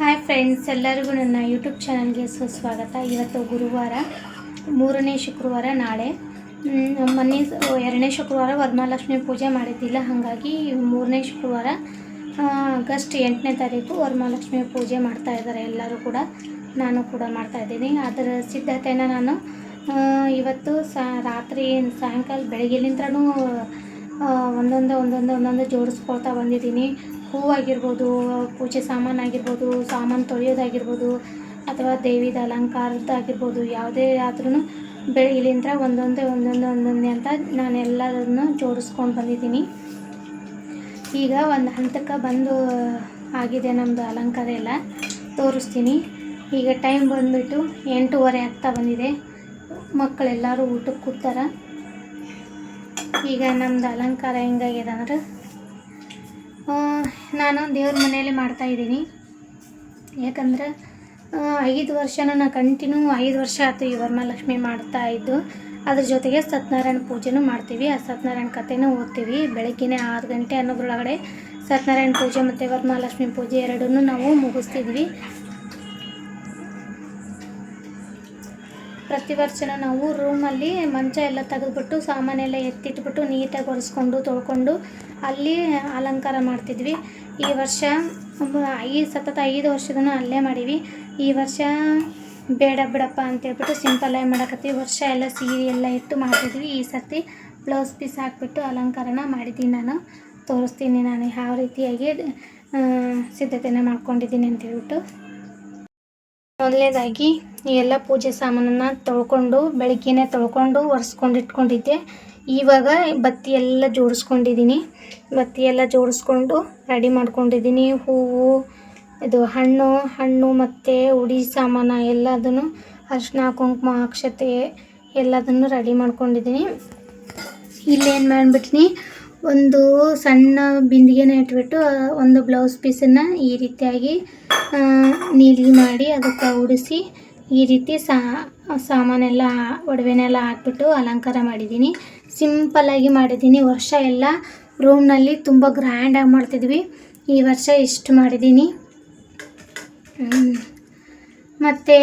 Hi friends ಎಲ್ಲರಿಗೂ ನನ್ನ YouTube ಚಾನಲ್ಗೆ ಸುಸ್ವಾಗತ. ಇವತ್ತು ಗುರುವಾರ, ಮೂರನೇ ಶುಕ್ರವಾರ ನಾಳೆ. ಮೊನ್ನೆ ಎರಡನೇ ಶುಕ್ರವಾರ ವರಮಹಾಲಕ್ಷ್ಮಿ ಪೂಜೆ ಮಾಡಿದ್ದಿಲ್ಲ, ಹಾಗಾಗಿ ಮೂರನೇ ಶುಕ್ರವಾರ ಆಗಸ್ಟ್ ಎಂಟನೇ ತಾರೀಕು ವರಮಹಾಲಕ್ಷ್ಮಿ ಪೂಜೆ ಮಾಡ್ತಾ ಇದ್ದಾರೆ ಎಲ್ಲರೂ ಕೂಡ. ನಾನು ಕೂಡ ಮಾಡ್ತಾ ಇದ್ದೀನಿ. ಅದರ ಸಿದ್ಧತೆಯನ್ನು ನಾನು ಇವತ್ತು ಸಾ, ರಾತ್ರಿ ಸಾಯಂಕಾಲ ಬೆಳಗ್ಗೆಲಿಂತ್ರನೂ ಒಂದೊಂದು ಒಂದೊಂದು ಒಂದೊಂದು ಜೋಡಿಸ್ಕೊಳ್ತಾ ಬಂದಿದ್ದೀನಿ. ಹೂವಾಗಿರ್ಬೋದು, ಪೂಜೆ ಸಾಮಾನು ಆಗಿರ್ಬೋದು ಸಾಮಾನು ತೊಳೆಯೋದಾಗಿರ್ಬೋದು, ಅಥವಾ ದೇವಿದ ಅಲಂಕಾರದ್ದಾಗಿರ್ಬೋದು, ಯಾವುದೇ ಆದ್ರೂ ಬೆಳಗ್ಗೆಲಿಂದ ಒಂದೊಂದೇ ಒಂದೊಂದು ಒಂದೊಂದೇ ಅಂತ ನಾನು ಎಲ್ಲದನ್ನು ಜೋಡಿಸ್ಕೊಂಡು ಬಂದಿದ್ದೀನಿ. ಈಗ ಒಂದು ಹಂತಕ್ಕೆ ಬಂದು ಆಗಿದೆ ನಮ್ಮದು ಅಲಂಕಾರ ಎಲ್ಲ. ತೋರಿಸ್ತೀನಿ. ಈಗ ಟೈಮ್ ಬಂದುಬಿಟ್ಟು ಎಂಟೂವರೆ ಆಗ್ತಾ ಬಂದಿದೆ. ಮಕ್ಕಳೆಲ್ಲರೂ ಊಟಕ್ಕೆ ಕೂತಾರ. ಈಗ ನಮ್ಮದು ಅಲಂಕಾರ ಹೆಂಗಾಗಿದೆ ಅಂದ್ರೆ ನಾನು ದೇವ್ರ ಮನೆಯಲ್ಲಿ ಮಾಡ್ತಾಯಿದ್ದೀನಿ ಯಾಕಂದ್ರೆ ಐದು ವರ್ಷನೂ ನಾನು ಕಂಟಿನ್ಯೂ ಐದು ವರ್ಷ ಆಯ್ತು ಈ ವರಮಹಾಲಕ್ಷ್ಮಿ ಮಾಡ್ತಾ ಇದ್ದು. ಅದ್ರ ಜೊತೆಗೆ ಸತ್ಯನಾರಾಯಣ ಪೂಜೆನೂ ಮಾಡ್ತೀವಿ. ಆ ಸತ್ಯನಾರಾಯಣ ಕಥೆನೂ ಓದ್ತೀವಿ. ಬೆಳಗ್ಗೆ ಆರು ಗಂಟೆ ಅನ್ನೋದ್ರೊಳಗಡೆ ಸತ್ಯನಾರಾಯಣ ಪೂಜೆ ಮತ್ತು ವರಮಹಾಲಕ್ಷ್ಮಿ ಪೂಜೆ ಎರಡನ್ನೂ ನಾವು ಮುಗಿಸ್ತಿದ್ವಿ. ಪ್ರತಿ ವರ್ಷನೂ ನಾವು ರೂಮಲ್ಲಿ ಮಂಚ ಎಲ್ಲ ತೆಗೆದ್ಬಿಟ್ಟು ಸಾಮಾನೆಲ್ಲ ಎತ್ತಿಟ್ಬಿಟ್ಟು ನೀಟಾಗಿ ಒರೆಸ್ಕೊಂಡು, ತೊಳ್ಕೊಂಡು ಅಲ್ಲಿ ಅಲಂಕಾರ ಮಾಡ್ತಿದ್ವಿ. ಈ ವರ್ಷ ಐದು ಸತತ ಐದು ವರ್ಷದೂ ಅಲ್ಲೇ ಮಾಡೀವಿ. ಈ ವರ್ಷ ಬೇಡ ಬಿಡಪ್ಪ ಅಂತೇಳ್ಬಿಟ್ಟು ಸಿಂಪಲ್ಲಾಗಿ ಮಾಡಕತ್ತೀವಿ. ವರ್ಷ ಎಲ್ಲ ಸೀರೆ ಎಲ್ಲ ಇಟ್ಟು ಮಾಡ್ತಿದ್ವಿ. ಈ ಸರ್ತಿ ಬ್ಲೌಸ್ ಪೀಸ್ ಹಾಕ್ಬಿಟ್ಟು ಅಲಂಕಾರನ ಮಾಡಿದ್ದೀನಿ ನಾನು. ತೋರಿಸ್ತೀನಿ ನಾನು ಯಾವ ರೀತಿಯಾಗಿ ಸಿದ್ಧತೆನ ಮಾಡ್ಕೊಂಡಿದ್ದೀನಿ ಅಂತ ಹೇಳ್ಬಿಟ್ಟು ಮೊದಲನೇದಾಗಿ ಈ ಎಲ್ಲ ಪೂಜೆ ಸಾಮಾನನ್ನು ತೊಳ್ಕೊಂಡು, ಬೆಳಗ್ಗೆನೆ ತೊಳ್ಕೊಂಡು, ಒರೆಸ್ಕೊಂಡು ಇಟ್ಕೊಂಡಿದ್ದೆ. ಇವಾಗ ಬತ್ತಿ ಎಲ್ಲ ಜೋಡಿಸ್ಕೊಂಡಿದ್ದೀನಿ. ಬತ್ತಿ ಎಲ್ಲ ಜೋಡಿಸ್ಕೊಂಡು ರೆಡಿ ಮಾಡ್ಕೊಂಡಿದ್ದೀನಿ. ಹೂವು, ಇದು ಹಣ್ಣು ಹಣ್ಣು ಮತ್ತು ಉಡಿ ಸಾಮಾನು ಎಲ್ಲದನ್ನು, ಅರಿಶಿನ, ಕುಂಕುಮ, ಅಕ್ಷತೆ ಎಲ್ಲದನ್ನು ರೆಡಿ ಮಾಡ್ಕೊಂಡಿದ್ದೀನಿ. ಇಲ್ಲೇನು ಮಾಡಿಬಿಟ್ನಿ? ಒಂದು ಸಣ್ಣ ಬಿಂದಿಗೆನ ಇಟ್ಬಿಟ್ಟು ಒಂದು ಬ್ಲೌಸ್ ಪೀಸನ್ನು ಈ ರೀತಿಯಾಗಿ ನೀಲಿ ಮಾಡಿ ಅದಕ್ಕೆ ಉಡಿಸಿ ಈ ರೀತಿ ಸಾ, ಸಾಮಾನೆಲ್ಲ, ಒಡವೆನೆಲ್ಲ ಹಾಕ್ಬಿಟ್ಟು ಅಲಂಕಾರ ಮಾಡಿದ್ದೀನಿ. ಸಿಂಪಲ್ಲಾಗಿ ಮಾಡಿದ್ದೀನಿ. ವರ್ಷ ಎಲ್ಲ ರೂಮ್ನಲ್ಲಿ ತುಂಬ ಗ್ರ್ಯಾಂಡಾಗಿ ಮಾಡ್ತಿದ್ವಿ. ಈ ವರ್ಷ ಇಷ್ಟು ಮಾಡಿದ್ದೀನಿ. ಮತ್ತು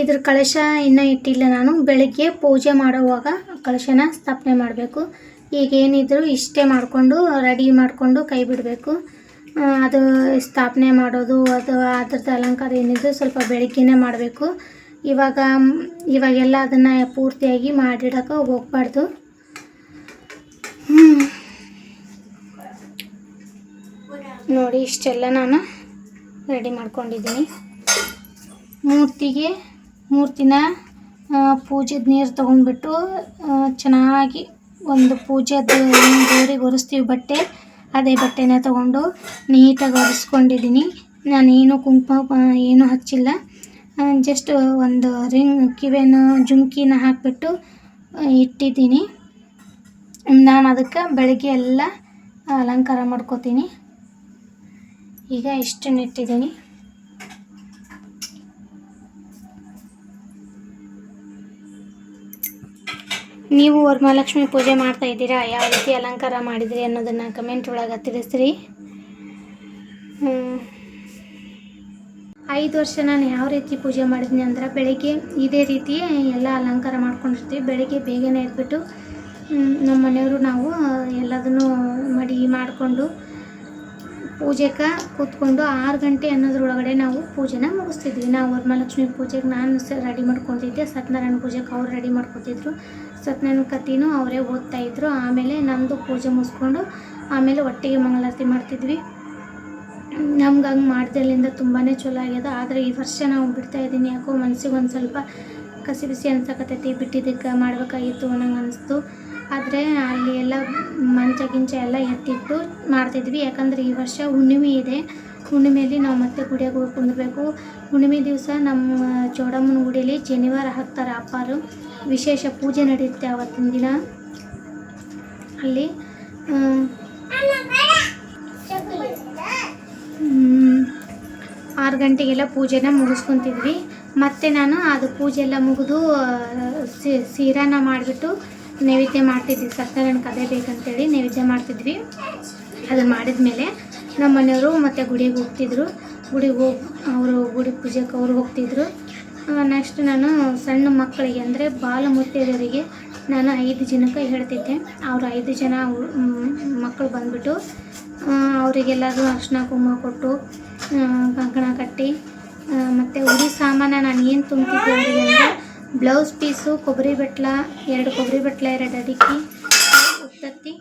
ಇದ್ರ ಕಳಶ ಇನ್ನೂ ಇಟ್ಟಿಲ್ಲ ನಾನು. ಬೆಳಗ್ಗೆ ಪೂಜೆ ಮಾಡುವಾಗ ಕಳಶನ ಸ್ಥಾಪನೆ ಮಾಡಬೇಕು. ಈಗೇನಿದ್ರು ಇಷ್ಟೇ ಮಾಡಿಕೊಂಡು, ರೆಡಿ ಮಾಡಿಕೊಂಡು ಕೈ ಬಿಡಬೇಕು. ಅದು ಸ್ಥಾಪನೆ ಮಾಡೋದು, ಅದು ಅದ್ರದ್ದು ಅಲಂಕಾರ ಏನಿದ್ರು ಸ್ವಲ್ಪ ಬೆಳಗ್ಗೆನೇ ಮಾಡಬೇಕು. ಇವಾಗ ಇವಾಗೆಲ್ಲ ಅದನ್ನು ಪೂರ್ತಿಯಾಗಿ ಮಾಡಿಡೋಕೆ ಹೋಗ್ಬಾರ್ದು. ನೋಡಿ, ಇಷ್ಟೆಲ್ಲ ನಾನು ರೆಡಿ ಮಾಡ್ಕೊಂಡಿದ್ದೀನಿ. ಮೂರ್ತಿಗೆ, ಮೂರ್ತಿನ ಪೂಜೆದ ನೀರು ತೊಗೊಂಡ್ಬಿಟ್ಟು ಚೆನ್ನಾಗಿ ಒಂದು ಪೂಜೆದು ದೇವ್ರಿಗೆ ಒರೆಸ್ತೀವಿ ಬಟ್ಟೆ, ಅದೇ ಬಟ್ಟೆನ ತಗೊಂಡು ನೀಟಾಗಿ ಒರೆಸ್ಕೊಂಡಿದ್ದೀನಿ. ನಾನೇನು ಕುಂಕುಮ ಏನೂ ಹಚ್ಚಿಲ್ಲ. ಜಸ್ಟ್ ಒಂದು ರಿಂಗ್, ಕಿವಿನ, ಜುಮ್ಕಿನ ಹಾಕಿಬಿಟ್ಟು ಇಟ್ಟಿದ್ದೀನಿ. ನಾನು ಅದಕ್ಕೆ ಬೆಳಗ್ಗೆ ಎಲ್ಲ ಅಲಂಕಾರ ಮಾಡ್ಕೋತೀನಿ. ಈಗ ಇಷ್ಟನ್ನು ಇಟ್ಟಿದ್ದೀನಿ ನೀವು ವರಮಹಾಲಕ್ಷ್ಮಿ ಪೂಜೆ ಮಾಡ್ತಾ ಇದ್ದೀರಾ? ಯಾವ ರೀತಿ ಅಲಂಕಾರ ಮಾಡಿದಿರಿ ಅನ್ನೋದನ್ನು ಕಮೆಂಟ್ ಒಳಗೆ ತಿಳಿಸ್ರಿ. ಐದು ವರ್ಷ ನಾನು ಯಾವ ರೀತಿ ಪೂಜೆ ಮಾಡಿದ್ದೀನಿ ಅಂದ್ರೆ ಬೆಳಿಗ್ಗೆ ಇದೇ ರೀತಿ ಎಲ್ಲ ಅಲಂಕಾರ ಮಾಡ್ಕೊಂಡಿರ್ತೀವಿ. ಬೆಳಿಗ್ಗೆ ಬೇಗನೆ ಇದ್ಬಿಟ್ಟು ನಮ್ಮ ಮನೆಯವರು ನಾವು ಎಲ್ಲದನ್ನು ಮಡಿ ಮಾಡಿಕೊಂಡು ಪೂಜೆಗೆ ಕೂತ್ಕೊಂಡು ಆರು ಗಂಟೆ ಅನ್ನೋದ್ರೊಳಗಡೆ ನಾವು ಪೂಜೆನ ಮುಗಿಸ್ತಿದ್ವಿ. ನಾವು ವರಮಹಾಲಕ್ಷ್ಮಿ ಪೂಜೆಗೆ ನಾನು ಸ ರೆಡಿ ಮಾಡ್ಕೊತಿದ್ದೆ ಸತ್ಯನಾರಾಯಣ ಪೂಜೆಗೆ ಅವ್ರು ರೆಡಿ ಮಾಡ್ಕೊತಿದ್ರು ಸತ್ಯನಾರಾಯಣ ಕಥೆನೂ ಅವರೇ ಓದ್ತಾ ಇದ್ರು. ಆಮೇಲೆ ನಮ್ಮದು ಪೂಜೆ ಮುಗಿಸ್ಕೊಂಡು ಆಮೇಲೆ ಒಟ್ಟಿಗೆ ಮಂಗಳಾರತಿ ಮಾಡ್ತಿದ್ವಿ. ನಮ್ಗೆ ಹಂಗೆ ಮಾಡ್ದಲ್ಲಿಂದ ತುಂಬಾ ಚಲೋ ಆಗ್ಯದ. ಆದರೆ ಈ ವರ್ಷ ನಾವು ಬಿಡ್ತಾ ಇದ್ದೀನಿ. ಯಾಕೋ ಮನ್ಸಿಗೆ ಒಂದು ಸ್ವಲ್ಪ ಕಸಿ ಬಿಸಿ ಅನ್ಸಕತ್ತೈತಿ ಬಿಟ್ಟಿದ್ದಕ್ಕೆ ಮಾಡಬೇಕಾಗಿತ್ತು ಅನ್ನೋಂಗೆ ಅನಿಸ್ತು. ಆದರೆ ಅಲ್ಲಿ ಎಲ್ಲ ಮಂಚ ಗಿಂಚ ಎಲ್ಲ ಎತ್ತಿಟ್ಟು ಮಾಡ್ತಿದ್ವಿ. ಯಾಕಂದರೆ ಈ ವರ್ಷ ಹುಣ್ಣಿಮೆ ಇದೆ. ಹುಣ್ಣಿಮೆಯಲ್ಲಿ ನಾವು ಮತ್ತೆ ಗುಡಿಯಾಗ ಹೋಗಿ ಹುಣ್ಣಿಮೆ ದಿವಸ ನಮ್ಮ ಚೌಡಮ್ಮನ ಗುಡಿಯಲ್ಲಿ ಶನಿವಾರ ಹಾಕ್ತಾರೆ ಅಪ್ಪಾರು. ವಿಶೇಷ ಪೂಜೆ ನಡೆಯುತ್ತೆ ಆವತ್ತಿನ ದಿನ. ಅಲ್ಲಿ ಆರು ಗಂಟೆಗೆಲ್ಲ ಪೂಜೆನ ಮುಗಿಸ್ಕೊತಿದ್ವಿ. ಮತ್ತು ನಾನು ಅದು ಪೂಜೆ ಎಲ್ಲ ಮುಗಿದು ಸೀರಾನ ಮಾಡಿಬಿಟ್ಟು ನೈವೇದ್ಯ ಮಾಡ್ತಿದ್ವಿ, ಸತ್ಯನಾರಾಯಣ ಕದೆ ಬೇಕಂತೇಳಿ ನೈವೇದ್ಯ ಮಾಡ್ತಿದ್ವಿ. ಅದನ್ನು ಮಾಡಿದ ಮೇಲೆ ನಮ್ಮ ಮನೆಯವರು ಮತ್ತು ಗುಡಿಗೆ ಹೋಗ್ತಿದ್ರು. ಗುಡಿಗೆ ಹೋಗಿ, ಅವರು ಗುಡಿ ಪೂಜೆಗೆ ಅವರು ಹೋಗ್ತಿದ್ರು. ನೆಕ್ಸ್ಟ್ ನಾನು ಸಣ್ಣ ಮಕ್ಕಳಿಗೆ ಅಂದರೆ ಬಾಲ ಮುತ್ತೈದೆಯರಿಗೆ ನಾನು ಐದು ಜನಕ್ಕೆ ಹೇಳ್ತಿದ್ದೆ. ಅವರು ಐದು ಜನ ಮಕ್ಕಳು ಬಂದ್ಬಿಟ್ಟು ಅವರಿಗೆಲ್ಲರೂ ಅರ್ಶಿನ, ಕುಂಕುಮ ಕೊಟ್ಟು ಕಂಕಣ ಕಟ್ಟಿ ಮತ್ತು ಉಡಿ ಸಾಮಾನ ನಾನು ಏನು ತುಂಬ್ತಿದ್ದೆ ಅವರಿಗೆ ಅಂದರೆ ಬ್ಲೌಸ್ ಪೀಸು, ಕೊಬ್ಬರಿ ಬಟ್ಲ, ಎರಡು ಕೊಬ್ಬರಿ ಬಟ್ಲ, ಎರಡು ಅಡಿಕೆ, ಉತ್ತತ್ತಿ.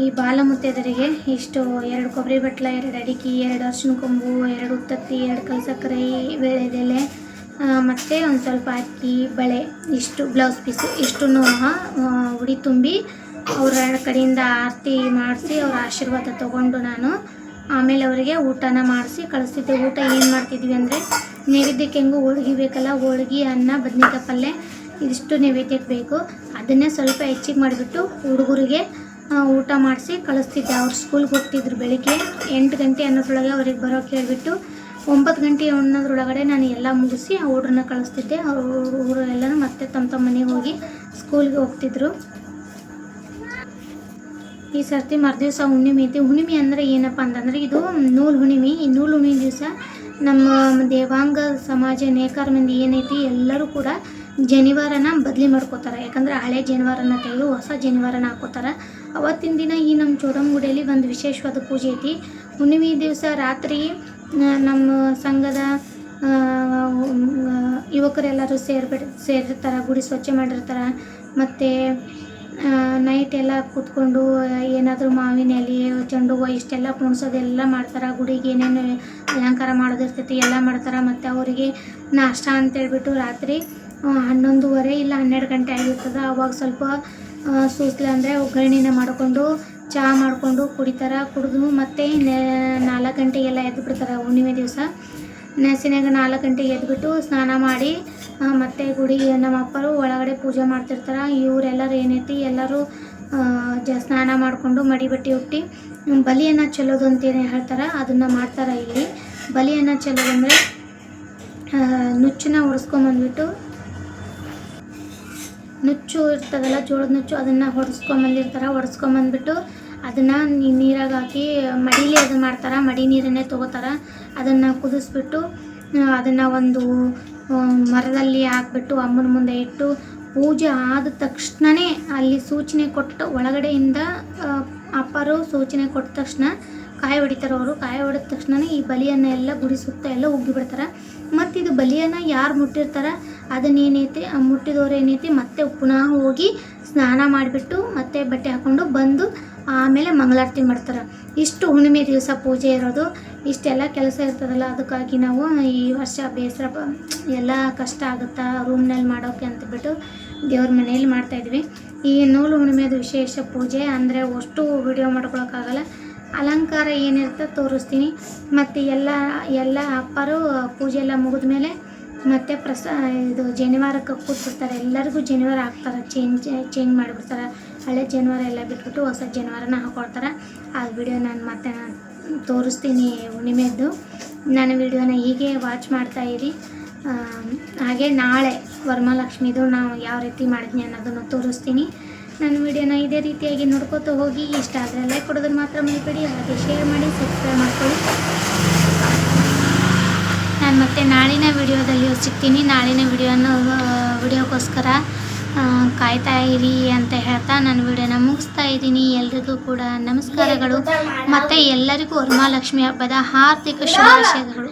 ಈ ಬಾಲ ಮುತ್ತೈದರಿಗೆ ಇಷ್ಟು ಎರಡು ಕೊಬ್ಬರಿ ಬಟ್ಲ, ಎರಡು ಅಡಿಕೆ, ಎರಡು ಅರ್ಶಿನ ಕೊಂಬು, ಎರಡು ಉತ್ತತ್ತಿ, ಎರಡು ಕಲ್ ಸಕ್ಕರೆ ಎಲೆ ಮತ್ತು ಒಂದು ಸ್ವಲ್ಪ ಅಕ್ಕಿ, ಬಳೆ, ಇಷ್ಟು ಬ್ಲೌಸ್ ಪೀಸು ಇಷ್ಟು ಉಡಿ ತುಂಬಿ ಅವರ ಕಡೆಯಿಂದ ಆರತಿ ಮಾಡಿಸಿ ಅವ್ರ ಆಶೀರ್ವಾದ ತಗೊಂಡು ನಾನು ಆಮೇಲೆ ಅವರಿಗೆ ಊಟನ ಮಾಡಿಸಿ ಕಳಿಸ್ತಿದ್ದೆ. ಊಟ ಏನು ಮಾಡ್ತಿದ್ವಿ ಅಂದರೆ ನೈವೇದ್ಯಕ್ಕೆ ಹೆಂಗೂ ಹೋಳ್ಗಿ ಬೇಕಲ್ಲ? ಹೋಳ್ಗಿ, ಅನ್ನ, ಬದ್ನಿಕಾಯಿ ಪಲ್ಯ ಇದಿಷ್ಟು ನೈವೇದ್ಯಕ್ಕೆ ಬೇಕು. ಅದನ್ನೇ ಸ್ವಲ್ಪ ಹೆಚ್ಚಿಗೆ ಮಾಡಿಬಿಟ್ಟು ಹುಡುಗರಿಗೆ ಊಟ ಮಾಡಿಸಿ ಕಳಿಸ್ತಿದ್ದೆ. ಅವ್ರು ಸ್ಕೂಲ್ಗೆ ಹೋಗ್ತಿದ್ರು ಬೆಳಿಗ್ಗೆ. ಎಂಟು ಗಂಟೆ ಅನ್ನೋದ್ರೊಳಗೆ ಅವ್ರಿಗೆ ಬರೋಕ್ಕೆ ಹೇಳ್ಬಿಟ್ಟು, ಒಂಬತ್ತು ಗಂಟೆ ಅನ್ನೋದ್ರೊಳಗಡೆ ನಾನು ಎಲ್ಲ ಮುಗಿಸಿ ಆ ಹುಡ್ರನ್ನ ಕಳಿಸ್ತಿದ್ದೆ. ಅವರು ಹುಡುಗರು ಎಲ್ಲನೂ ಮತ್ತೆ ತಮ್ಮ ತಮ್ಮ ಮನೆಗೆ ಹೋಗಿ ಸ್ಕೂಲ್ಗೆ ಹೋಗ್ತಿದ್ರು. ಈ ಸರ್ತಿ ಮರುದಿವ್ಸ ಹುಣ್ಣಿಮೆ ಐತಿ. ಹುಣ್ಣಿಮೆ ಅಂದರೆ ಏನಪ್ಪ ಅಂತಂದರೆ ಇದು ನೂಲು ಹುಣ್ಣಿಮೆ. ಈ ನೂಲು ಹುಣ್ಣಿಮೆ ದಿವಸ ನಮ್ಮ ದೇವಾಂಗ ಸಮಾಜ ನೇಕಾರ ಮಂದಿ ಏನೈತಿ, ಎಲ್ಲರೂ ಕೂಡ ಜನಿವಾರನ ಬದಲಿ ಮಾಡ್ಕೋತಾರೆ. ಯಾಕಂದ್ರೆ ಹಳೆ ಜನಿವಾರನ ತೆಗೆದು ಹೊಸ ಜನಿವಾರನ ಹಾಕೋತಾರೆ. ಅವತ್ತಿನ ದಿನ ಈ ನಮ್ಮ ಚೋಡಂಗುಡಿಯಲ್ಲಿ ಒಂದು ವಿಶೇಷವಾದ ಪೂಜೆ ಐತಿ. ಹುಣ್ಣಿಮೆ ದಿವಸ ರಾತ್ರಿ ನಮ್ಮ ಸಂಘದ ಯುವಕರೆಲ್ಲರೂ ಸೇರ್ಬಿಟ್ಟು ಸೇರಿರ್ತಾರೆ, ಗುಡಿ ಸ್ವಚ್ಛ ಮಾಡಿರ್ತಾರೆ. ಮತ್ತು ನೈಟ್ ಎಲ್ಲ ಕೂತ್ಕೊಂಡು, ಏನಾದರೂ ಮಾವಿನ ಎಲೆ ಚೆಂಡು ಹೂವು ಇಷ್ಟೆಲ್ಲ ಕುಣ್ಸೋದೆಲ್ಲ ಮಾಡ್ತಾರೆ? ಗುಡಿಗೆ ಏನೇನು ಅಲಂಕಾರ ಮಾಡೋದಿರ್ತೈತಿ ಎಲ್ಲ ಮಾಡ್ತಾರೆ? ಮತ್ತು ಅವರಿಗೆ ನಾಷ್ಟ ಅಂತೇಳ್ಬಿಟ್ಟು ರಾತ್ರಿ ಹನ್ನೊಂದುವರೆ ಇಲ್ಲ ಹನ್ನೆರಡು ಗಂಟೆ ಆಗಿರ್ತದೆ. ಅವಾಗ ಸ್ವಲ್ಪ ಸೂಸ್ಲ ಅಂದರೆ ಒಗ್ಗರಣೆನ ಮಾಡಿಕೊಂಡು ಚಹಾ ಮಾಡಿಕೊಂಡು ಕುಡಿತಾರೆ? ಕುಡಿದು ಮತ್ತೆ ನಾಲ್ಕು ಗಂಟೆಗೆಲ್ಲ ಎದ್ದು ಬಿಡ್ತಾರೆ ಹುಣ್ಣಿಮೆ ದಿವಸ. ನೆಸಿನಾಗ ನಾಲ್ಕು ಗಂಟೆಗೆ ಎದ್ಬಿಟ್ಟು ಸ್ನಾನ ಮಾಡಿ ಮತ್ತು ಗುಡಿ ನಮ್ಮ ಅಪ್ಪರು ಒಳಗಡೆ ಪೂಜೆ ಮಾಡ್ತಿರ್ತಾರೆ. ಇವರೆಲ್ಲರೂ ಏನೈತಿ, ಎಲ್ಲರೂ ಜ, ಸ್ನಾನ ಮಾಡಿಕೊಂಡು ಮಡಿ ಬಟ್ಟೆ ಹುಟ್ಟಿ ಬಲಿಯನ್ನು ಚೆಲ್ಲೋದು ಅಂತೇನು ಹೇಳ್ತಾರೆ. ಅದನ್ನು ಮಾಡ್ತಾರೆ ಇಲ್ಲಿ. ಬಲಿಯನ್ನು ಚೆಲ್ಲೋದಂದರೆ ನುಚ್ಚನ್ನ ಹೊಡೆಸ್ಕೊಂಬಂದ್ಬಿಟ್ಟು ನುಚ್ಚು ಇರ್ತದಲ್ಲ, ಜೋಳದ ನುಚ್ಚು, ಅದನ್ನು ಹೊಡೆಸ್ಕೊಂಬಂದಿರ್ತಾರೆ ಹೊಡೆಸ್ಕೊಂಬಂದ್ಬಿಟ್ಟು ಅದನ್ನು ನೀರಾಗ ಹಾಕಿ, ಮಡಿಲಿ ಅದು ಮಾಡ್ತಾರೆ, ಮಡಿ ನೀರನ್ನೇ ತೊಗೋತಾರೆ. ಅದನ್ನು ಕುದಿಸ್ಬಿಟ್ಟು ಅದನ್ನು ಒಂದು ಮರದಲ್ಲಿ ಹಾಕ್ಬಿಟ್ಟು ಅಮ್ಮನ ಮುಂದೆ ಇಟ್ಟು, ಪೂಜೆ ಆದ ತಕ್ಷಣವೇ ಅಲ್ಲಿ ಸೂಚನೆ ಕೊಟ್ಟು ಒಳಗಡೆಯಿಂದ ಅಪ್ಪರು ಸೂಚನೆ ಕೊಟ್ಟ ತಕ್ಷಣ ಕಾಯಿ ಹೊಡಿತಾರೆ ಅವರು. ಕಾಯಿ ಹೊಡೆದ ತಕ್ಷಣವೇ ಈ ಬಲಿಯನ್ನು ಎಲ್ಲ ಗುಡಿ ಸುತ್ತ ಎಲ್ಲ ಉಗ್ಗಿ ಬಿಡ್ತಾರೆ. ಮತ್ತು ಇದು ಬಲಿಯನ್ನು ಯಾರು ಮುಟ್ಟಿರ್ತಾರೆ ಅದನ್ನೇನೈತಿ ಆ, ಮುಟ್ಟಿದವ್ರು ಏನೈತಿ, ಮತ್ತೆ ಪುನಃ ಹೋಗಿ ಸ್ನಾನ ಮಾಡಿಬಿಟ್ಟು ಮತ್ತೆ ಬಟ್ಟೆ ಹಾಕ್ಕೊಂಡು ಬಂದು ಆಮೇಲೆ ಮಂಗಳಾರತಿ ಮಾಡ್ತಾರೆ. ಇಷ್ಟು ಹುಣ್ಣಿಮೆ ದಿವಸ ಪೂಜೆ ಇರೋದು, ಇಷ್ಟೆಲ್ಲ ಕೆಲಸ ಇರ್ತದಲ್ಲ, ಅದಕ್ಕಾಗಿ ನಾವು ಈ ವರ್ಷ ಬೇಸರ ಬ, ಎಲ್ಲ ಕಷ್ಟ ಆಗುತ್ತಾ ರೂಮ್ನಲ್ಲಿ ಮಾಡೋಕೆ ಅಂತಬಿಟ್ಟು ದೇವ್ರ ಮನೆಯಲ್ಲಿ ಮಾಡ್ತಾಯಿದ್ವಿ ಈ ನೂಲು ಹುಣ್ಣಿಮೆದು ವಿಶೇಷ ಪೂಜೆ ಅಂದರೆ ಅಷ್ಟು ವಿಡಿಯೋ ಮಾಡ್ಕೊಳಕ್ಕಾಗಲ್ಲ. ಅಲಂಕಾರ ಏನಿರುತ್ತೆ ತೋರಿಸ್ತೀನಿ. ಮತ್ತು ಎಲ್ಲ ಎಲ್ಲ ಅಪ್ಪರು ಪೂಜೆ ಎಲ್ಲ ಮುಗಿದ ಮೇಲೆ ಮತ್ತು ಪ್ರಸ, ಇದು ಜನಿವಾರಕ್ಕೆ ಕೂತ್ಬಿಡ್ತಾರೆ ಎಲ್ಲರಿಗೂ ಜನಿವಾರ ಹಾಕ್ತಾರೆ ಚೇಂಜ್ ಚೇಂಜ್ ಮಾಡಿಬಿಡ್ತಾರೆ. ಹಳೆ ಜನಿವಾರ ಎಲ್ಲ ಬಿಟ್ಬಿಟ್ಟು ಹೊಸ ಜನಿವಾರನ ಹಾಕೊಳ್ತಾರೆ. ಆ ವಿಡಿಯೋ ನಾನು ಮತ್ತೆ ತೋರಿಸ್ತೀನಿ ಹುಣ್ಣಿಮೆದ್ದು ನನ್ನ ವಿಡಿಯೋನ ಹೀಗೆ ವಾಚ್ ಮಾಡ್ತಾ ಇರಿ. ಹಾಗೆ ನಾಳೆ ವರಮಹಾಲಕ್ಷ್ಮಿದು ನಾವು ಯಾವ ರೀತಿ ಮಾಡಿದ್ನಿ ಅನ್ನೋದನ್ನು ತೋರಿಸ್ತೀನಿ. ನನ್ನ ವಿಡಿಯೋನ ಇದೇ ರೀತಿಯಾಗಿ ನೋಡ್ಕೋತ ಹೋಗಿ. ಇಷ್ಟ ಆದರೆ ಲೈಕ್ ಕೊಡೋದನ್ನು ಮಾತ್ರ ಮರಿಬೇಡಿ. ಹಾಗೆ ಶೇರ್ ಮಾಡಿ ಸಬ್ಸ್ಕ್ರೈಬ್ ಮಾಡ್ಕೊಳ್ಳಿ. ನಾನು ಮತ್ತೆ ನಾಳಿನ ವಿಡಿಯೋದಲ್ಲಿ ಸಿಗ್ತೀನಿ ನಾಳಿನ ವಿಡಿಯೋನ ವಿಡಿಯೋಕ್ಕೋಸ್ಕರ ಕಾಯ್ತಾ ಇರಿ ಅಂತ ಹೇಳ್ತಾ ನಾನು ವಿಡಿಯೋನ ಮುಗಿಸ್ತಾ ಇದ್ದೀನಿ. ಎಲ್ರಿಗೂ ಕೂಡ ನಮಸ್ಕಾರಗಳು. ಮತ್ತು ಎಲ್ಲರಿಗೂ ವರಮಹಾಲಕ್ಷ್ಮಿ ಹಬ್ಬದ ಹಾರ್ದಿಕ ಶುಭಾಶಯಗಳು.